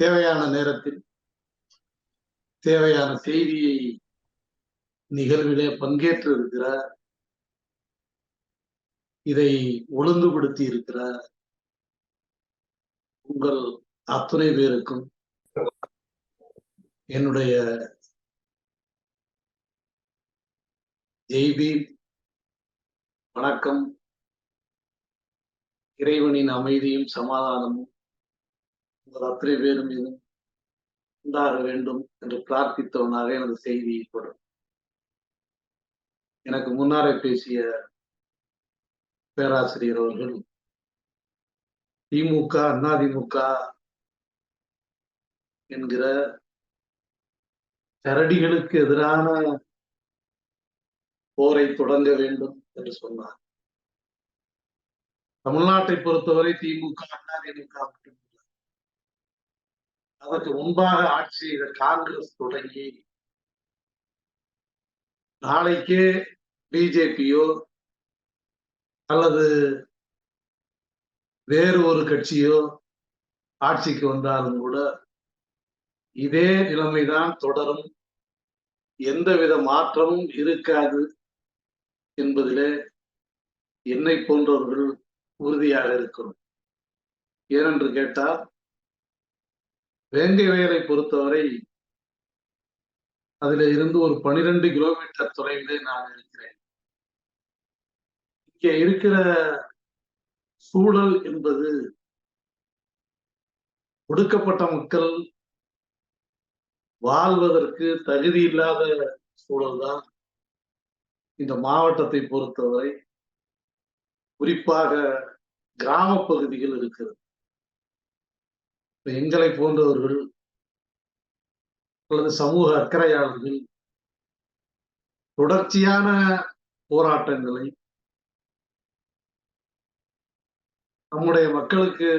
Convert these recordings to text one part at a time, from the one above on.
தேவையான நேரத்தில் தேவையான செய்தியை நிகழ்விலே பங்கேற்று இருக்கிறார் இதை ஒழுங்குபடுத்தி இருக்கிறார் உங்கள் அத்துணை பேருக்கும் என்னுடைய ஜெய்பீம் வணக்கம். இறைவனின் அமைதியும் சமாதானமும் உங்கள் அத்தனை பேரும் மீதும் உண்டாக வேண்டும் என்று பிரார்த்தித்தவனாக எனது செய்தியை தொடரும் எனக்கு முன்னாரே பேசிய பேராசிரியர் அவர்கள் திமுக அதிமுக என்கிற கரடிகளுக்கு எதிரான போரை தொடங்க வேண்டும் என்று சொன்னார். தமிழ்நாட்டை பொறுத்தவரை திமுக அதிமுக மட்டும் அதற்கு முன்பாக ஆட்சி செய்த காங்கிரஸ் தொடங்கி நாளைக்கே பிஜேபியோ அல்லது வேறு ஒரு கட்சியோ ஆட்சிக்கு வந்தாலும் கூட இதே நிலைமைதான் தொடரும். எந்தவித மாற்றமும் இருக்காது என்பதிலே என்னை போன்றவர்கள் உறுதியாக இருக்கிறோம். ஏனென்று கேட்டால் வேங்கைவேலை பொறுத்தவரை அதுல இருந்து ஒரு பனிரெண்டு கிலோமீட்டர் தொலைவிலே நான் இருக்கிறேன். இங்கே இருக்கிற சூழல் என்பது ஒடுக்கப்பட்ட மக்கள் வாழ்வதற்கு தகுதி இல்லாத சூழல்தான் இந்த மாவட்டத்தை பொறுத்தவரை. குறிப்பாக கிராம பகுதிகள் இருக்கிறது. எங்களை போன்றவர்கள் அல்லது சமூக அக்கறையாளர்கள் தொடர்ச்சியான போராட்டங்களை நம்முடைய மக்களுக்கு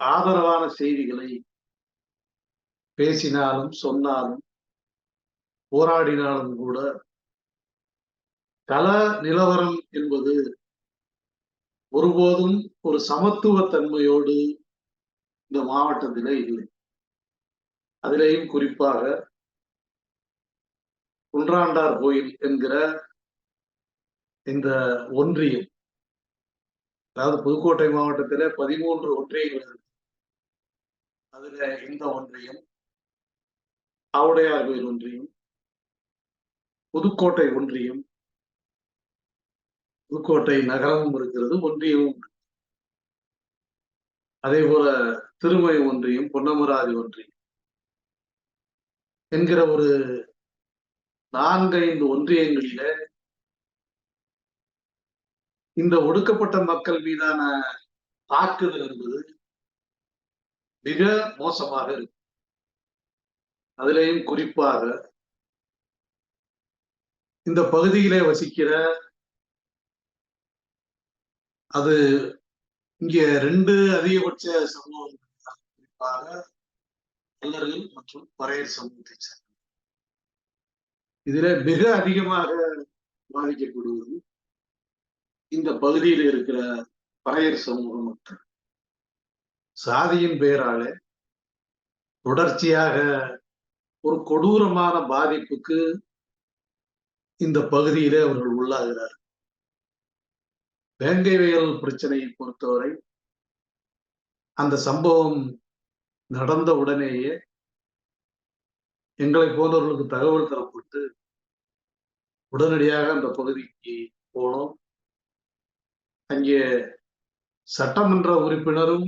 ஆதரவான செய்திகளை பேசினாலும் சொன்னாலும் போராடினாலும் கூட கள நிலவரம் என்பது ஒருபோதும் ஒரு சமத்துவ தன்மையோடு இந்த மாவட்டத்திலே இல்லை. அதிலேயும் குறிப்பாக குன்றாண்டார் கோயில் என்கிற இந்த ஒன்றியம் அதாவது புதுக்கோட்டை மாவட்டத்திலே பதிமூன்று ஒன்றியங்கள் இருக்கு. அதுல இந்த ஒன்றியம் ஆவுடையார் கோயில் ஒன்றியம் புதுக்கோட்டை ஒன்றியம் புதுக்கோட்டை நகரமும் இருக்கிறது ஒன்றியமும் அதே போல திருமய ஒன்றியம் பொன்னமராதி ஒன்றியம் என்கிற ஒரு நான்கைந்து ஒன்றியங்களில இந்த ஒடுக்கப்பட்ட மக்கள் மீதான தாக்குதல் என்பது மிக மோசமாக இருக்கும் அதிலேயும் குறிப்பாக இந்த பகுதியிலே வசிக்கிற அது இங்க ரெண்டு அதிகபட்ச சமூகம் குறிப்பாக கல்லர்கள் மற்றும் பறையர் சமூகத்தை சேர்ந்த இதுல மிக அதிகமாக பாதிக்கப்படுவது இந்த பகுதியில் இருக்கிற பறையர் சமூக மக்கள். சாதியின் பெயராலே தொடர்ச்சியாக ஒரு கொடூரமான பாதிப்புக்கு இந்த பகுதியிலே அவர்கள் உள்ளாகிறார் வேங்கை வயல் பிரச்சனையை பொறுத்தவரை அந்த சம்பவம் நடந்த உடனேயே எங்களை போன்றவர்களுக்கு தகவல் தரப்பட்டு உடனடியாக அந்த பகுதிக்கு போனோம். அங்கே சட்டமன்ற உறுப்பினரும்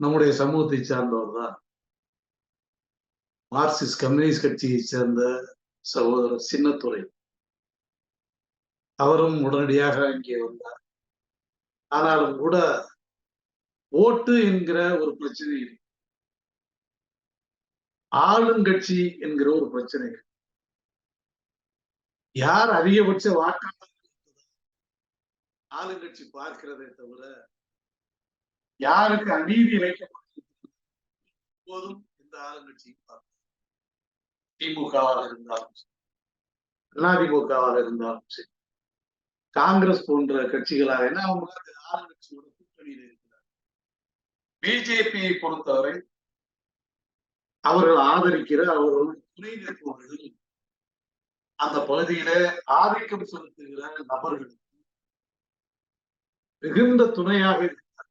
நம்முடைய சமூகத்தை சார்ந்தவர் தான். மார்க்சிஸ்ட் கம்யூனிஸ்ட் கட்சியை சேர்ந்த சகோதரர் சின்னத்துறை அவரும் உடனடியாக அங்கே வந்தார். ஆனாலும் கூட ஓட்டு என்கிற ஒரு பிரச்சனை இருக்கு. ஆளுங்கட்சி என்கிற ஒரு பிரச்சனை யார் அதிகபட்ச வாக்காளர் ஆளுங்கட்சி பார்க்கிறதே தவிர யாருக்கு அநீதி இழைக்கப்பட்டிருக்கிறது இந்த ஆளுங்கட்சியை பார்க்க திமுகவாக இருந்தாலும் சரி அதிமுகவாக இருந்தாலும் சரி காங்கிரஸ் போன்ற கட்சிகளாக என்ன அவங்க ஆளுங்கட்சியோட கூட்டணியில் பிஜேபியை பொறுத்தவரை அவர்கள் ஆதரிக்கிற அவர்கள் துணை நிற்பவர்கள் அந்த பகுதியில ஆதிக்கம் செலுத்துகிற நபர்களுக்கு மிகுந்த துணையாக இருக்கிறார்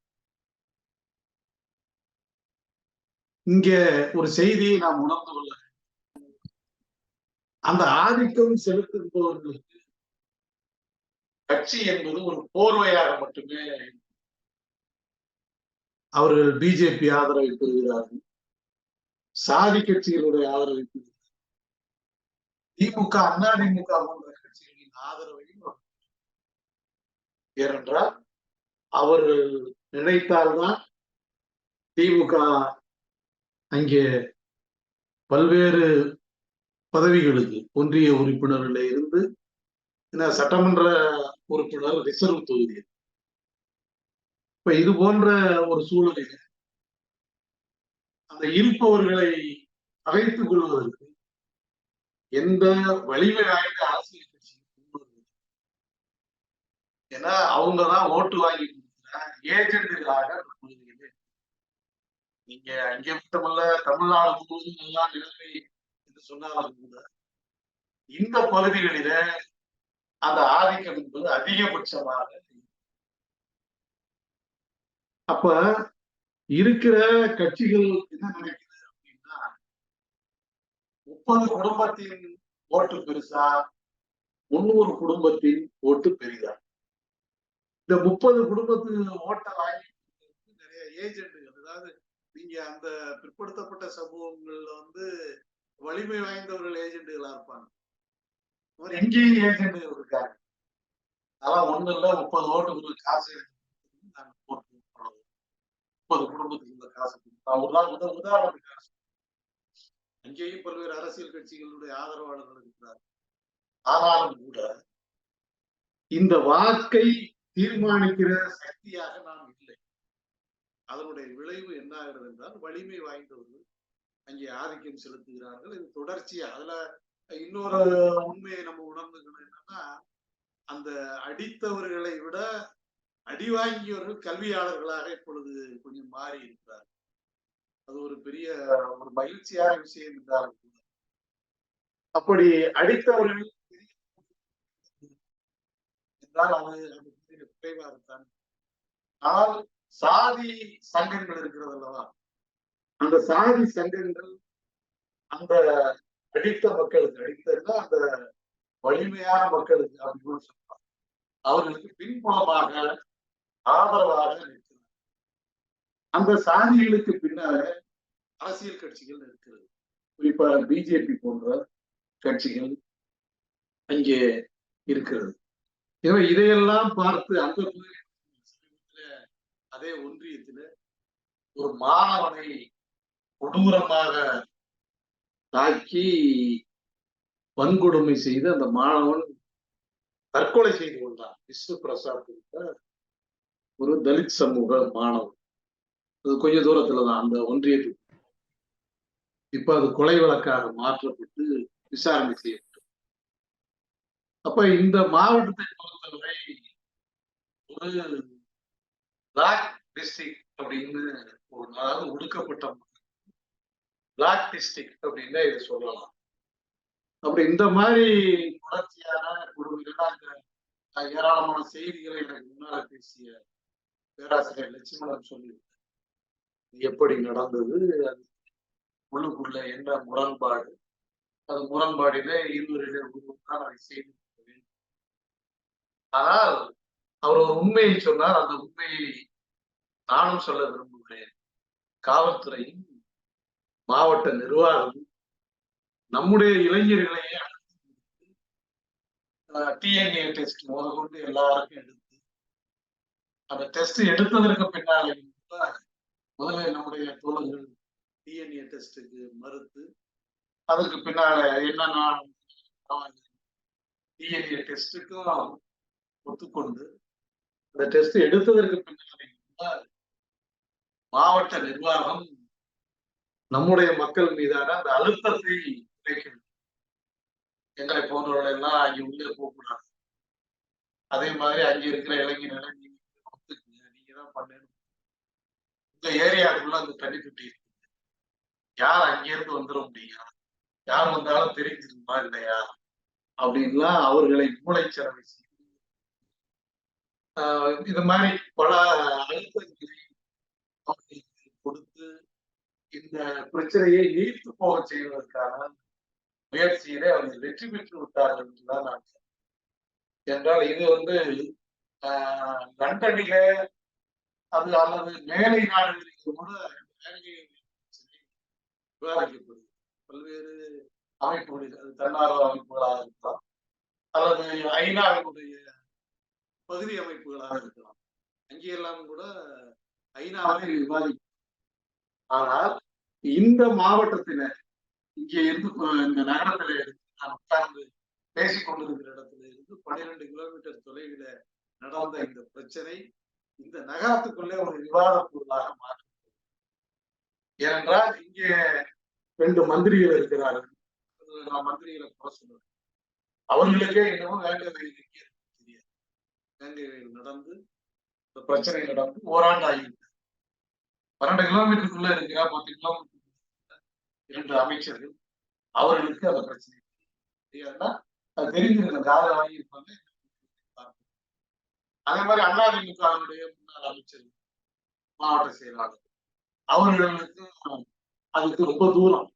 இங்க ஒரு செய்தியை நாம் உணர்ந்து கொள்ள அந்த ஆதிக்கம் செலுத்துபவர்களுக்கு கட்சி என்பது ஒரு போர்வையாக மட்டுமே அவர்கள் பிஜேபி ஆதரவை பெறுகிறார்கள். சாதி கட்சிகளுடைய ஆதரவை பெறுகிறார்கள். திமுக அதிமுக போன்ற கட்சிகளின் ஆதரவையும் ஏனென்றால் அவர்கள் நினைத்தால்தான் திமுக அங்கே பல்வேறு பதவிகளுக்கு ஒன்றிய உறுப்பினர்களில் இருந்து சட்டமன்ற உறுப்பினர் ரிசர்வ் தொகுதி இப்ப இது போன்ற ஒரு சூழ்நிலையில அந்த இருப்பவர்களை அழைத்துக் கொள்வதற்கு எந்த வலிமை வாய்ந்த அரசியல் கட்சி ஏன்னா அவங்கதான் ஓட்டு வாங்கி கொடுக்குற ஏஜென்ட்டுகளாக பகுதிகளே நீங்க அங்கே மட்டுமல்ல தமிழ்நாடு முழுவதும் நல்லா நிலைமை என்று சொன்னாலும் கூட இந்த பகுதிகளில அந்த ஆதிக்கம் என்பது அதிகபட்சமாக அப்ப இருக்கிற கட்சிகள் என்ன நினைக்குது அப்படின்னா முப்பது குடும்பத்தின் ஓட்டு பெருசா முன்னூறு குடும்பத்தின் ஓட்டு பெரிதா? இந்த முப்பது குடும்பத்துக்கு ஓட்டை வாங்கி நிறைய ஏஜென்ட்டுகள் அதாவது நீங்க அந்த பிற்படுத்தப்பட்ட சமூகங்கள்ல வந்து வலிமை வாய்ந்தவர்கள் ஏஜென்ட்டுகளா இருப்பாங்க. எங்கேயும் ஏஜென்ட்டுகள் இருக்காங்க. அதெல்லாம் ஒண்ணு இல்ல முப்பது ஓட்டு காசு நாங்க போட்டு முப்பது குடும்பத்துக்கு இந்த காசு நான் உதாரணத்துக்கு காசு அங்கேயும் பல்வேறு அரசியல் கட்சிகளுடைய ஆதரவாளர்கள் இருக்கிறார் ஆனாலும் கூட இந்த வாக்கை தீர்மானிக்கிற சக்தியாக நாம் இல்லை. அதனுடைய விளைவு என்ன ஆகிறது என்றால் வலிமை வாய்ந்தவர்கள் அங்கே ஆதிக்கம் செலுத்துகிறார்கள். இது தொடர்ச்சியா அதுல இன்னொரு உண்மையை நம்ம உணர்ந்துக்கணும் என்னன்னா அந்த அடித்தவர்களை விட அடி வாங்கியவர்கள் கல்வியாளர்களாக இப்பொழுது கொஞ்சம் மாறி இருக்கிறார் அது ஒரு பெரிய ஒரு மகிழ்ச்சியான விஷயம் என்றால் கூட அப்படி அடித்தவர்கள் என்றால் அது அது குறைவாகத்தான் ஆனால் சாதி சங்கங்கள் இருக்கிறது அல்லவா? அந்த சாதி சங்கங்கள் அந்த அடித்த மக்களுக்கு அடித்ததுன்னா அந்த வலிமையான மக்களுக்கு அப்படின்னு சொல்றாங்க. அவர்களுக்கு பின்புலமாக ஆதரவாக இருக்கிறார். அந்த சாதிகளுக்கு பின்னால அரசியல் கட்சிகள் இருக்கிறது. குறிப்பாக பிஜேபி போன்ற கட்சிகள் அங்கே இருக்கிறது. எனவே இதையெல்லாம் பார்த்து அந்த அதே ஒன்றியத்துல ஒரு மாணவனை கொடூரமாக தாக்கி வன்கொடுமை செய்து அந்த மாணவன் தற்கொலை செய்து கொண்டான். விஸ்வ பிரசாத் ஒரு தலித் சமூக மாணவன். அது கொஞ்ச தூரத்துல தான் அந்த ஒன்றியத்துக்கு இப்ப அது கொலை வழக்காக மாற்றப்பட்டு விசாரணை செய்யப்பட்டது. அப்ப இந்த மாவட்டத்தை பொறுத்தவரை ஒரு பிளாக் டிஸ்ட்ரிக்ட் அப்படின்னு ஒரு அதாவது ஒடுக்கப்பட்ட பிளாக் டிஸ்ட்ரிக்ட் அப்படின்னு இதை சொல்லலாம். அப்படி இந்த மாதிரி தொடர்ச்சியான கொடுமைகள் ஏராளமான செய்திகளை எனக்கு முன்னால பேசிய பேராசிரியர் லட்சுமணன் சொல்லி எப்படி நடந்தது? அது உள்ளுக்குள்ள என்ன முரண்பாடு. அது முரண்பாடில இருவரிடம் தான் அதை செய்து ஆனால் அவர் ஒரு உண்மையை சொன்னார். அந்த உண்மையை நானும் சொல்ல விரும்புகிறேன். காவல்துறையும் மாவட்ட நிர்வாகமும் நம்முடைய இளைஞர்களையே டிஎன்ஏ டெஸ்ட் முதற்கொண்டு எல்லாருக்கும் எடுத்து அந்த டெஸ்ட் எடுத்ததற்கு பின்னால முதல்ல நம்முடைய தோழர்கள் டிஎன்ஏ டெஸ்ட்டுக்கு மறுத்து அதற்கு பின்னால என்னன்னா டிஎன்ஏ டெஸ்ட்டுக்கும் ஒத்துக்கொண்டு அந்த டெஸ்ட் எடுத்ததற்கு பின்னாலே மாவட்ட நிர்வாகம் நம்முடைய மக்கள் மீதான அந்த அழுத்தத்தை குறைக்கணும் எங்களை போன்றவர்கள் எல்லாம் அங்கே உள்ளே போகக்கூடாது. அதே மாதிரி அங்கே இருக்கிற இளைஞர்களை நீங்க பண்ணணும் இந்த ஏரியாவுக்குள்ள அந்த தண்ணி தொட்டி இருக்கு. யார் அங்கிருந்து வந்துட முடியும்? யார் வந்தாலும் தெரிஞ்சிருக்குமா இல்லையா? அப்படின்லாம் அவர்களை மூளைச்சலவை செய்து ஆஹ் இது மாதிரி பல அழுத்தங்களை அவர்களுக்கு கொடுத்து இந்த பிரச்சனையை நீர்த்து போக செய்வதற்கான முயற்சியிலே அவர்கள் வெற்றி பெற்று விட்டார்கள் என்றுதான் நான் என்றால் இது வந்து ஆஹ் லண்டனிலே அது அல்லது மேலை நாடுகளில் கூட விவாதிக்கப்படுது பல்வேறு அமைப்புகளில் அது தன்னார்வ அமைப்புகளாக இருக்கலாம். அல்லது ஐநாவினுடைய பகுதி அமைப்புகளாக இருக்கலாம். அங்கேயெல்லாம் கூட ஐநாவை விவாதிக்கும் ஆனால் இந்த மாவட்டத்தினர் இங்கே இருந்து இந்த நகரத்துல இருந்து நான் உட்கார்ந்து பேசிக் கொண்டிருக்கிற இடத்துல இருந்து பன்னிரெண்டு கிலோமீட்டர் தொலைவில நடந்த இந்த பிரச்சனை இந்த நகரத்துக்குள்ளே ஒரு விவாத பொருளாக மாற்றம் ஏனென்றால் இங்கே ரெண்டு மந்திரிகள் இருக்கிறார்கள். நான் மந்திரிகளை குறை சொல்லுவேன் அவர்களுக்கே இன்னமும் வேங்கை வயல் எங்கே தெரியாது. வேங்கை வயல் நடந்து இந்த பிரச்சனை நடந்து ஓராண்டு ஆகிவிட்டது பன்னெண்டு கிலோமீட்டருக்குள்ள இருக்கிற பத்து கிலோமீட்டர் இரண்டு அமைச்சர்கள் அவர்களுக்கு அந்த பிரச்சனை தெரியாதுன்னா அது தெரிஞ்சிருக்க வாங்கி வாங்கியிருப்பாங்க அதே மாதிரி அதிமுகவினுடைய முன்னாள் அமைச்சர் மாவட்ட செயலாளர். அவர்களுக்கு அதுக்கு ரொம்ப தூரம்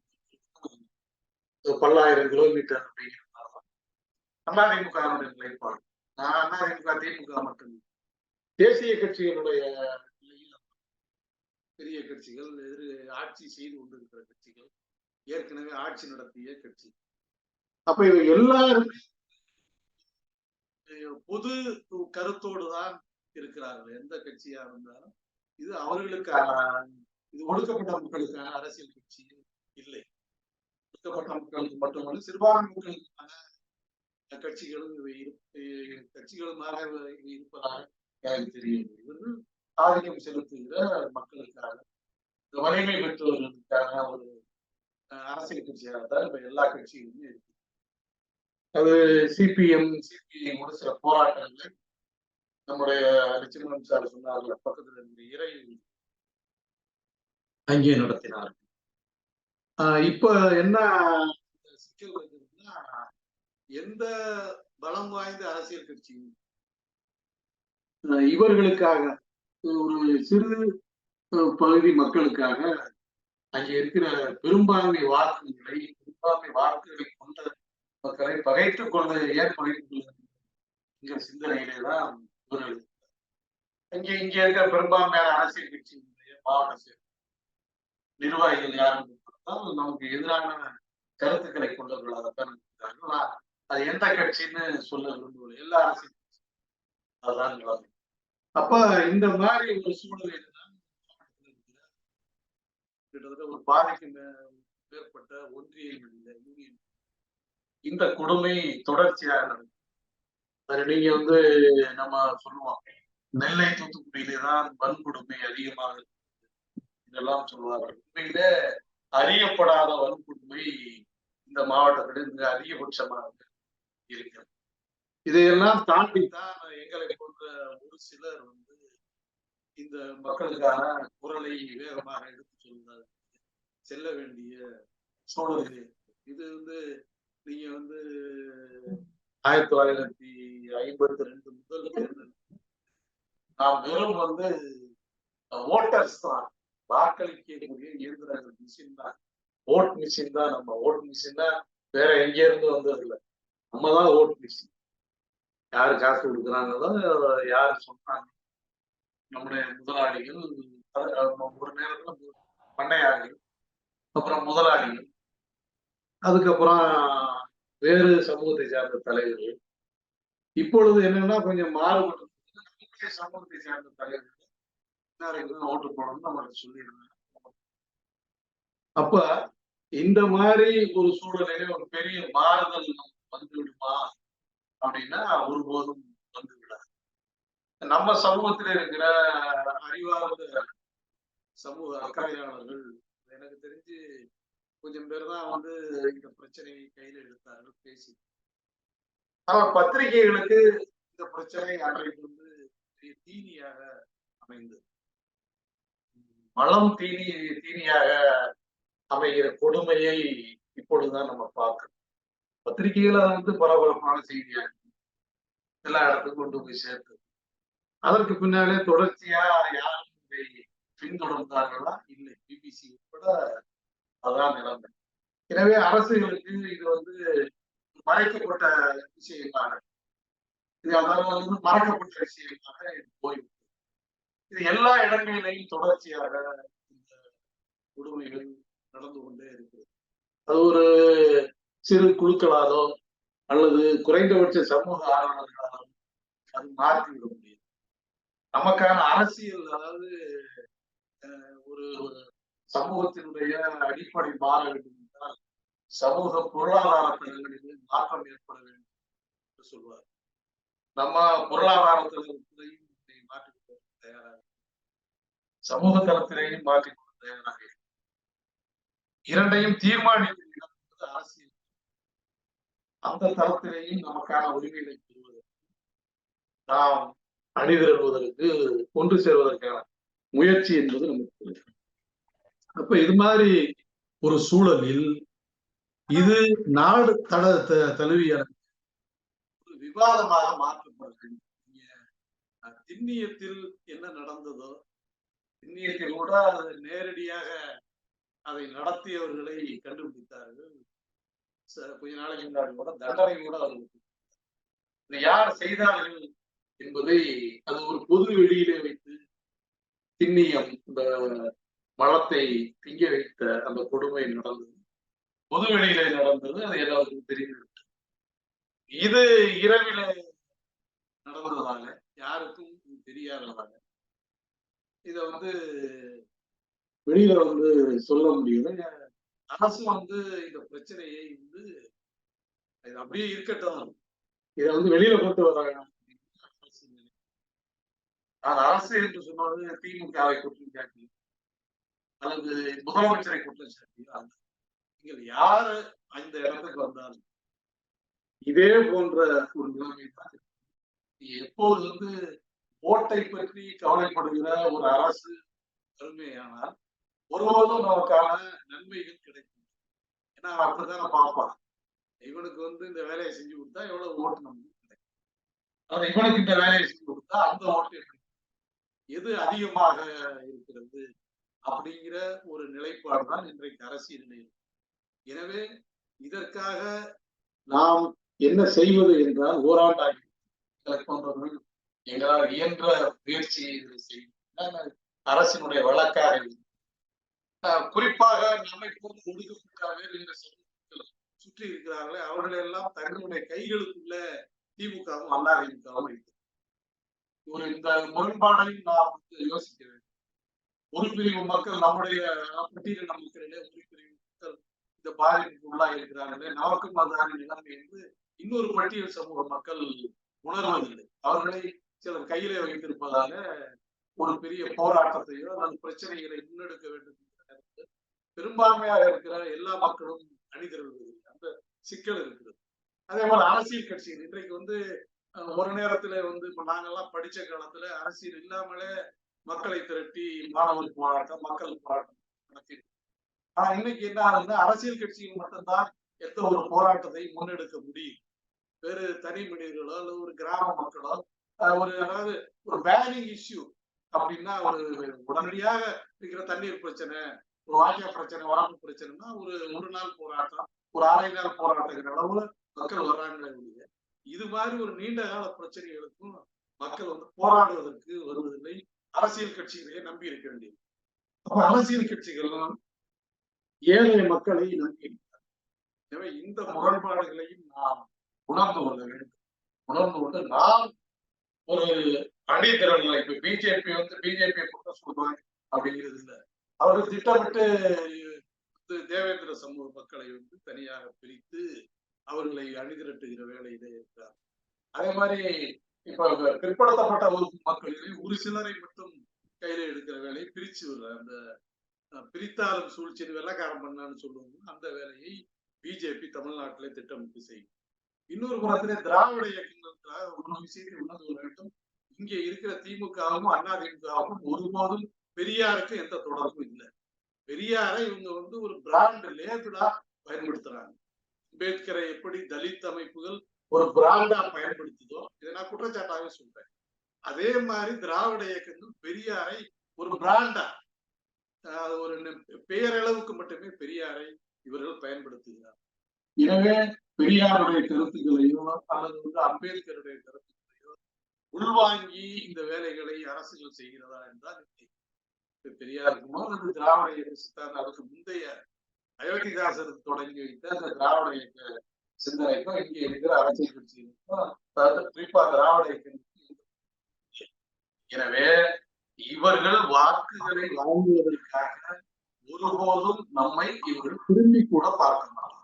பல்லாயிரம் கிலோமீட்டர் அப்படிங்கிறதுனால அதிமுகவினுடைய நிலைப்பாடு. நான் அதிமுக திமுக மட்டும் தேசிய கட்சிகளுடைய நிலையில் பெரிய கட்சிகள் எதிர் ஆட்சி செய்து கொண்டிருக்கிற கட்சிகள் ஏற்கனவே ஆட்சி நடத்திய கட்சி. அப்ப இவை எல்லாருமே பொது கருத்தோடு தான் இருக்கிறார்கள். எந்த கட்சியா இருந்தாலும் இது அவர்களுக்கான இது ஒடுக்கப்பட்ட மக்களுக்கான அரசியல் கட்சி இல்லை. ஒடுக்கப்பட்ட மக்களுக்கு மட்டுமல்ல சிறுபான்மை மக்களுக்கான கட்சிகளும் இவை கட்சிகளுமாக இருப்பதாக எனக்கு தெரியும் இவர்கள் ஆதிக்கம் செலுத்துகிற மக்களுக்காக இந்த வலிமை பெற்றவர்களுக்கான ஒரு அரசியல் கட்சியாக தான் இப்ப எல்லா கட்சிகளுமே இருக்கு. அது சிபிஎம் சிபிஐ கூட சில போராட்டங்கள். நம்முடைய லட்சுமணன் சார் சொன்னார்கள் பக்கத்துல இருந்த இறை அங்கே நடத்தினார்கள் ஆஹ் இப்ப என்ன சிக்கல் இருக்குதுன்னா எந்த பலம் வாய்ந்த அரசியல் கட்சியும் இவர்களுக்காக ஒரு சிறு பகுதி மக்களுக்காக அங்கே இருக்கிற பெரும்பான்மை வாக்குகளை பெரும்பான்மை வாக்குகளை கொண்ட மக்களை பகைத்துக் கொள்ள ஏன் பகைத்துக் கொள்ள சிந்தனையிலே தான் இவர்கள் இங்கே இங்க இருக்கிற பெரும்பான்மையான அரசியல் கட்சியினுடைய மாவட்ட செயலர் நிர்வாகிகள் யாரும் நமக்கு எதிரான கருத்துக்களை கொண்டவர்களாகத்தான் இருக்கிறார்கள். ஆனால் அது எந்த கட்சின்னு சொல்ல விரும்பவில்லை. எல்லா அரசியல் கட்சியும் அதுதான் நிலைமை அப்ப இந்த மாதிரி ஒரு சூழ்நிலையில கிட்டத்தட்ட ஒரு பாதிக்கு மேற்பட்ட மேற்பட்ட ஒன்றியங்களில் யூனியன் இந்த கொடுமை தொடர்ச்சியாக நடக்கும். நீங்க வந்து நம்ம சொல்லுவோம் நெல்லை தூத்துக்குடியிலே தான் வன்கொடுமை அதிகமாக இருக்கு. இதெல்லாம் சொல்லுவார்கள். உண்மையில அறியப்படாத வன்கொடுமை இந்த மாவட்டத்தில் மிக அதிகபட்சமாக இருக்கிறது. இதையெல்லாம் தாண்டித்தான் எங்களை போன்ற ஒரு சிலர் வந்து இந்த மக்களுக்கான குரலை வேகமாக எடுத்து சொல்ல செல்ல வேண்டிய சூழ்நிலை இது வந்து நீங்க வந்து ஆயிரத்தி தொள்ளாயிரத்தி ஐம்பத்தி ரெண்டு முதல் தேர்தல் நாம் வெறும் வந்து ஓட்டர்ஸ் தான் வாக்களிக்கக்கூடிய இயந்திரங்கள் மிஷின் தான். ஓட் மிஷின் தான் நம்ம ஓட் மிஷின் தான். வேற எங்க இருந்து வந்தது இல்லை. நம்ம தான் ஓட் மிஷின் யாரு காசு கொடுக்குறாங்களோ யாரு சொன்னாங்க நம்முடைய முதலாளிகள் ஒரு நேரத்துல பண்ணையாளிகள் அப்புறம் முதலாளிகள் அதுக்கப்புறம் வேறு சமூகத்தை சார்ந்த தலைவர்கள். இப்பொழுது என்னன்னா கொஞ்சம் மாறுபட்டு சமூகத்தை சார்ந்த தலைவர்கள் ஓட்டு போடணும்னு நம்மளுக்கு சொல்லியிருந்தாங்க அப்ப இந்த மாதிரி ஒரு சூழ்நிலையில ஒரு பெரிய மாறுதல் வந்து விடுமா அப்படின்னா ஒருபோதும் வந்து விடாது நம்ம சமூகத்துல இருக்கிற அறிவார்ந்த சமூக அக்கறையாளர்கள் எனக்கு தெரிஞ்சு கொஞ்சம் பேர் தான் வந்து இந்த பிரச்சனையை கையில எடுத்தார்கள் பேசி. ஆனா பத்திரிகைகளுக்கு இந்த பிரச்சனை அன்றைக்கு வந்து தீனியாக அமைந்தது. மலம் தீனி தீனியாக அமைகிற கொடுமையை இப்பொழுதுதான் நம்ம பார்க்கிறோம். பத்திரிகைகளை வந்து பரபரப்பான செய்தியா இருக்கு. எல்லா இடத்துக்கும் கொண்டு போய் சேர்த்து அதற்கு பின்னாலே தொடர்ச்சியா யாரும் இதை பின்தொடர்ந்தார்களா? இல்லை. பிபிசி உட்பட அதான் நிலைமை. எனவே அரசுகளுக்கு இது வந்து மறைக்கப்பட்ட விஷயமாக இது அதாவது வந்து மறைக்கப்பட்ட விஷயமாக இது போய்விட்டது. இது எல்லா இடங்களிலையும் தொடர்ச்சியாக இந்த கொடுமைகள் நடந்து கொண்டே இருக்கிறது அது ஒரு சிறு குழுக்களாலோ அல்லது குறைந்தபட்ச சமூக ஆர்வலர்களாலும் அது மாற்றி விட முடியும் நமக்கான அரசியல் சமூகத்தினுடைய அடிப்படை மாற வேண்டும் என்றால் சமூக பொருளாதார தளங்களிலே மாற்றம் ஏற்பட வேண்டும் என்று சொல்வார். நம்ம பொருளாதார தளத்திலையும் மாற்றிக்கொள்ள தயாராக சமூக தளத்திலேயும் மாற்றிக்கொள்ள தயாராக இரண்டையும் தீர்மானிக்கும் இடம் என்பது அரசியல். அந்த தளத்திலேயும் நமக்கான உரிமைகளை பெறுவதற்கு நாம் அணிதிரள்வதற்கு ஒன்று சேர்வதற்கான முயற்சி என்பது நமக்கு அப்ப இது மாதிரி ஒரு சூழலில் இது நாடு தட த- தழுவிய ஒரு விவாதமாக மாற்றப்பட வேண்டும் நீங்க, திண்ணியத்தில் என்ன நடந்ததோ திண்ணியத்தில் கூட அது நேரடியாக அதை நடத்தியவர்களை கண்டுபிடித்தார்கள். கொஞ்ச நாளைக்கு முன்னாடி கூட தண்டனை கூட அவர்களுக்கு யார் செய்தார்கள் என்பதை அது ஒரு பொது வெளியிலே வைத்து திண்ணியம் இந்த மலத்தை திங்க வைத்த அந்த கொடுமை நடந்தது. பொது வெளியில நடந்தது அது எல்லாருக்கும் தெரியும் இது இரவில நடந்ததால யாருக்கும் தெரியாததால இத வந்து வெளியில வந்து சொல்ல முடியல. அரசு வந்து இந்த பிரச்சனையை வந்து இது அப்படியே இருக்கட்டும். இதை வந்து வெளியில கொண்டு வராங்க அரசு அரசு என்று சொன்னது திமுகவை குற்றம் சாட்டி அல்லது முதலமைச்சரை குற்றம் சாட்டி நீங்கள் யாரு அந்த இடத்துக்கு வந்தாலும் இதே போன்ற ஒரு நிலைமை தான் எப்போது வந்து ஓட்டை பற்றி கவலைப்படுகிற ஒரு அரசு அருமையானால் ஒருபோதும் நமக்கான நன்மைகள் கிடைக்கும். ஏன்னா அப்படித்தான் பார்ப்பான். இவனுக்கு வந்து இந்த வேலையை செஞ்சு கொடுத்தா எவ்வளவு ஓட்டு நமக்கு கிடைக்கும். ஆனா இவனுக்கு இந்த வேலையை செஞ்சு கொடுத்தா அந்த ஓட்டு எது அதிகமாக இருக்கிறது? அப்படிங்கிற ஒரு நிலைப்பாடு தான் இன்றைக்கு அரசியல் நிலையம் எனவே இதற்காக நாம் என்ன செய்வது என்றால் ஓராண்டாகி போன்றவர்கள் எங்களால் இயன்ற முயற்சியை செய்யும் அரசினுடைய வழக்காக குறிப்பாக நம்மை போன்று ஒடுக்கப்பட்ட இந்த சுற்றி இருக்கிறார்களே அவர்களை எல்லாம் தங்களுடைய கைகளுக்குள்ள திமுகவும் அதிமுகவும் இருக்கு. ஒரு இந்த முரண்பாடையும் நாம் யோசிக்க வேண்டும். ஒரு பிரிவு மக்கள் நம்முடைய பட்டியலின மக்களிலே ஒரு பிரிவு மக்கள் இந்த பாதிப்புக்கு உள்ளாக இருக்கிறார்களே நமக்கும் அதான நிலைமை என்று இன்னொரு பட்டியல் சமூக மக்கள் உணர்வதில்லை. அவர்களை சிலர் கையிலே வைத்திருப்பதாக ஒரு பெரிய போராட்டத்தையோ அல்லது பிரச்சனைகளை முன்னெடுக்க வேண்டும் என்ற பெரும்பான்மையாக இருக்கிற எல்லா மக்களும் அணிதிரள்வதில்லை. அந்த சிக்கல் இருக்கிறது. அதே போல அரசியல் கட்சிகள். இன்றைக்கு வந்து ஒரு நேரத்துல வந்து இப்ப நாங்கெல்லாம் படிச்ச காலத்துல அரசியல் இல்லாமலே மக்களை திரட்டி மாணவர் போராட்டம் மக்கள் போராட்டம் நடத்தி ஆனா இன்னைக்கு என்ன ஆகுதுன்னா அரசியல் கட்சிகள் மட்டும்தான் எந்த ஒரு போராட்டத்தை முன்னெடுக்க முடியும். வேறு தனி மனிதர்களோ அல்லது ஒரு கிராம மக்களோ ஒரு அதாவது ஒரு வேலிங் இஷ்யூ அப்படின்னா ஒரு உடனடியாக இருக்கிற தண்ணீர் பிரச்சனை ஒரு வாக்கிய பிரச்சனை வரம்பு பிரச்சனைனா ஒரு ஒரு நாள் போராட்டம் ஒரு அரை நாள் போராட்டங்கிற அளவுல மக்கள் வர்றாங்களே ஒழிய. இது மாதிரி ஒரு நீண்ட கால பிரச்சனைகளுக்கும் மக்கள் வந்து போராடுவதற்கு வருவதில்லை. அரசியல் கட்சிகளையே நம்பி இருக்க வேண்டியது. அப்ப அரசியல் கட்சிகளும் ஏழை மக்களை நம்பி இருக்கிறார். எனவே இந்த முரண்பாடுகளையும் நாம் உணர்ந்து கொள்ள வேண்டும். உணர்ந்து கொண்டு நாம் ஒரு அணிதிரள்களை இப்ப பிஜேபி வந்து பிஜேபி குற்றம் சொல்றாங்க அப்படிங்கிறது இல்ல. அவர்கள் திட்டமிட்டு வந்து தேவேந்திர சமூக மக்களை வந்து தனியாக பிரித்து அவர்களை அணிதிரட்டுகிற வேலையிலே இருக்கிறார் அதே மாதிரி இப்ப பிற்படுத்தப்பட்ட வகுப்பு மக்களிலே ஒரு சிலரை மட்டும் கையில எடுக்கிற வேலையை பிரிச்சு விடுற அந்த அஹ், பிரித்தாளும் வெள்ளக்காரன் வெள்ளக்காரம் பண்ணான்னு சொல்லுவோம் அந்த வேலையை பிஜேபி தமிழ்நாட்டிலே திட்டமிட்டு செய்யும். இன்னொரு புறத்திலே திராவிட இயக்கங்கள் ஒரு விஷயத்தை உணர்ந்து வேண்டும். இங்கே இருக்கிற திமுகவும் அதிமுகவும் ஒருபோதும் பெரியாருக்கு எந்த தொடர்பும் இல்லை. பெரியாரை இவங்க வந்து ஒரு பிராண்ட் லேபிளா பயன்படுத்துறாங்க. அம்பேத்கரை எப்படி தலித் அமைப்புகள் ஒரு பிராண்டா பயன்படுத்துதோ இதை நான் குற்றச்சாட்டாவே சொல்றேன். அதே மாதிரி திராவிட இயக்கங்கள் பெரியாரை ஒரு பிராண்டா ஒரு பெயரளவுக்கு மட்டுமே பெரியாரை இவர்கள் பயன்படுத்துகிறார். எனவே பெரியாருடைய கருத்துக்களையோ அல்லது வந்து அம்பேத்கருடைய கருத்துக்களையோ உள்வாங்கி இந்த வேலைகளை அரசுகள் செய்கிறதா என்றால் பெரியாருக்குமோ அல்லது திராவிட இயக்க சித்தாந்தம் அதுக்கு முந்தைய அயோத்திதாசர் தொடங்கி வைத்த அந்த திராவிட இயக்க சிந்தனைக்கும் இங்கே இருக்கிற அரசியல் கட்சிகளுக்கும் குறிப்பா திராவிட எனவே இவர்கள் வாக்குகளை வாங்குவதற்காக ஒருபோதும் நம்மை இவர்கள் திரும்பி கூட பார்க்க மாட்டார்கள்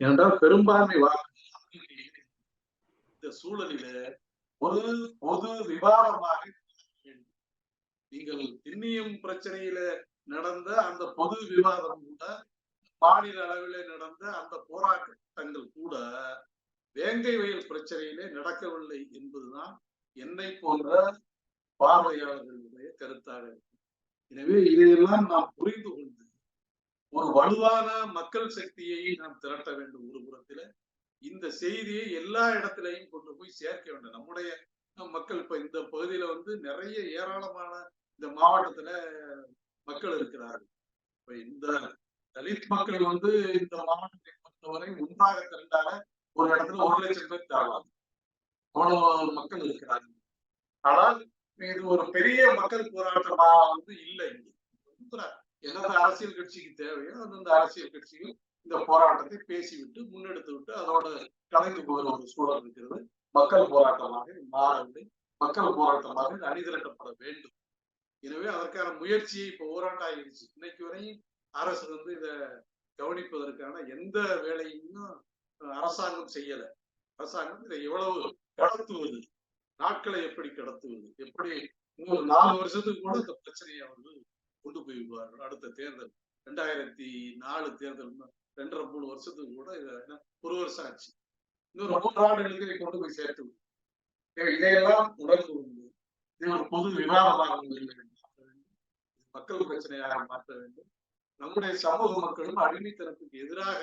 என்றால் பெரும்பான்மை வாக்கு இந்த சூழலில ஒரு பொது விவாதமாக நீங்கள் திண்ணியும் பிரச்சனையில நடந்த அந்த பொது விவாதம் கூட மாநில அளவிலே நடந்த அந்த போராட்டங்கள் கூட வேங்கை வயல் பிரச்சனையிலே நடக்கவில்லை என்பதுதான் என்னை போன்ற பார்வையாளர்களுடைய கருத்தாக இருக்கு. எனவே இதையெல்லாம் நாம் புரிந்து கொண்டு ஒரு வலுவான மக்கள் சக்தியை நாம் திரட்ட வேண்டும் ஒரு புறத்தில. இந்த செய்தியை எல்லா இடத்திலையும் கொண்டு போய் சேர்க்க வேண்டும். நம்முடைய மக்கள் இப்ப இந்த பகுதியில வந்து நிறைய ஏராளமான இந்த மாவட்டத்துல மக்கள் இருக்கிறார்கள். இப்ப இந்த தலித் மக்கள் வந்து இந்த மாவட்டத்தை பொறுத்தவரை ஒன்றாக திரண்டால ஒரு இடத்துல ஒரு லட்சம் பேர் தரலாம் அவ்வளவு மக்கள் இருக்கிறார்கள். ஆனால் இது ஒரு பெரிய மக்கள் போராட்டமா வந்து இல்லை. இங்க எந்தெந்த அரசியல் கட்சிக்கு தேவையோ அந்தந்த அரசியல் கட்சிகள் இந்த போராட்டத்தை பேசிவிட்டு முன்னெடுத்து விட்டு அதோட கலைந்து போகிற ஒரு சூழல் இருக்கிறது. மக்கள் போராட்டமாக மாறவில்லை. மக்கள் போராட்டமாக அணிதிரட்டப்பட வேண்டும். எனவே அதற்கான முயற்சியை இப்ப ஓராண்டு ஆகிடுச்சு இன்னைக்கு வரையும் அரசு வந்து இத கவனிப்பதற்கான எந்த வேலையும் அரசாங்கம் செய்யல. அரசாங்கம் இதை எவ்வளவு கடத்துவது? நாட்களை எப்படி கடத்துவது? எப்படி இன்னொரு நாலு வருஷத்துக்கு கூட இந்த பிரச்சனையை அவர்கள் கொண்டு போய் விடுவார்கள்? அடுத்த தேர்தல் ரெண்டாயிரத்தி நாலு தேர்தல் ரெண்டரை மூணு வருஷத்துக்கு கூட இதை ஒரு வருஷம் ஆச்சு. இன்னொரு மூன்று ஆண்டுகளுக்கு இதை கொண்டு போய் சேர்த்து இதையெல்லாம் உணர்ந்து கொண்டு இதை ஒரு பொது விவாதமாக மக்கள் பிரச்சனையாக மாற்ற வேண்டும். நம்முடைய சமூக மக்களும் அடிமைத்தனத்துக்கு எதிராக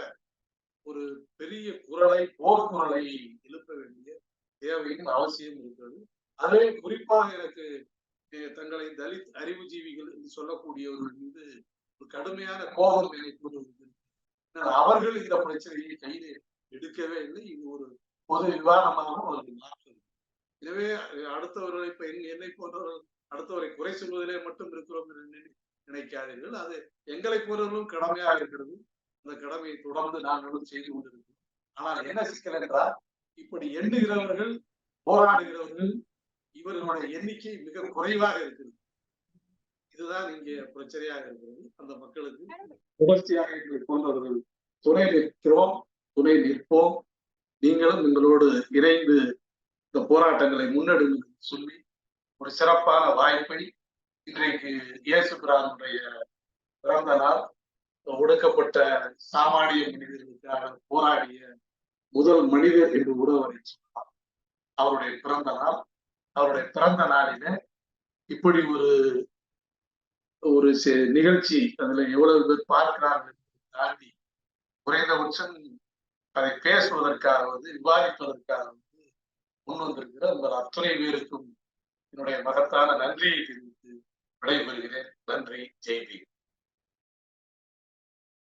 ஒரு பெரிய குரலை போர்க்குரலை எழுப்ப வேண்டிய தேவையும் அவசியம் இருக்கிறது. அதே குறிப்பாக எனக்கு தங்களை தலித் அறிவுஜீவிகள் என்று சொல்லக்கூடியவர்கள் மீது ஒரு கடுமையான கோபம் எனக்கு அவர்கள் இந்த பிரச்சனையை கையில் எடுக்கவே இல்லை. இது ஒரு பொது விவாதமாக அவர்கள் மாற்றது எனவே அடுத்தவர்களை இப்ப என்னை போன்றவர்கள் அடுத்தவரை குறை சொல்வதிலே மட்டும் இருக்கிறோம் என்று நினைக்காதீர்கள். அது எங்களை போன்றவர்களும் கடமையாக இருக்கிறது. அந்த கடமையை தொடர்ந்து நாங்களும் செய்து கொண்டிருக்கிறோம். ஆனால் என்ன சிக்கல் என்றால் இப்படி எண்ணுகிறவர்கள் போராடுகிறவர்கள் இவர்களுடைய எண்ணிக்கை மிக குறைவாக இருக்கிறது. இதுதான் இங்கே பிரச்சனையாக இருக்கிறது. அந்த மக்களுக்கு தொடர்ச்சியாக எங்களை போன்றவர்கள் துணை நிற்கிறோம் துணை நிற்போம். நீங்களும் எங்களோடு இணைந்து இந்த போராட்டங்களை முன்னெடுங்க சொல்லி ஒரு சிறப்பான வாய்ப்பை இன்றைக்கு இயேசு பிரானுடைய பிறந்த நாள். ஒடுக்கப்பட்ட சாமானிய மனிதர்களுக்காக போராடிய முதல் மனிதர் என்று உறவரை சொல்லலாம் அவருடைய பிறந்த நாள். அவருடைய பிறந்த நாளில இப்படி ஒரு ஒரு நிகழ்ச்சி அதுல எவ்வளவு பேர் பார்க்கிறார்கள் தாண்டி குறைந்தபட்சம் அதை பேசுவதற்காக வந்து விவாதிப்பதற்காக வந்து முன் வந்திருக்கிற உங்கள் அத்தனை பேருக்கும் என்னுடைய மகத்தான நன்றியை தெரிவித்து விடைபெறுகிறேன். நன்றி. ஜெய்பி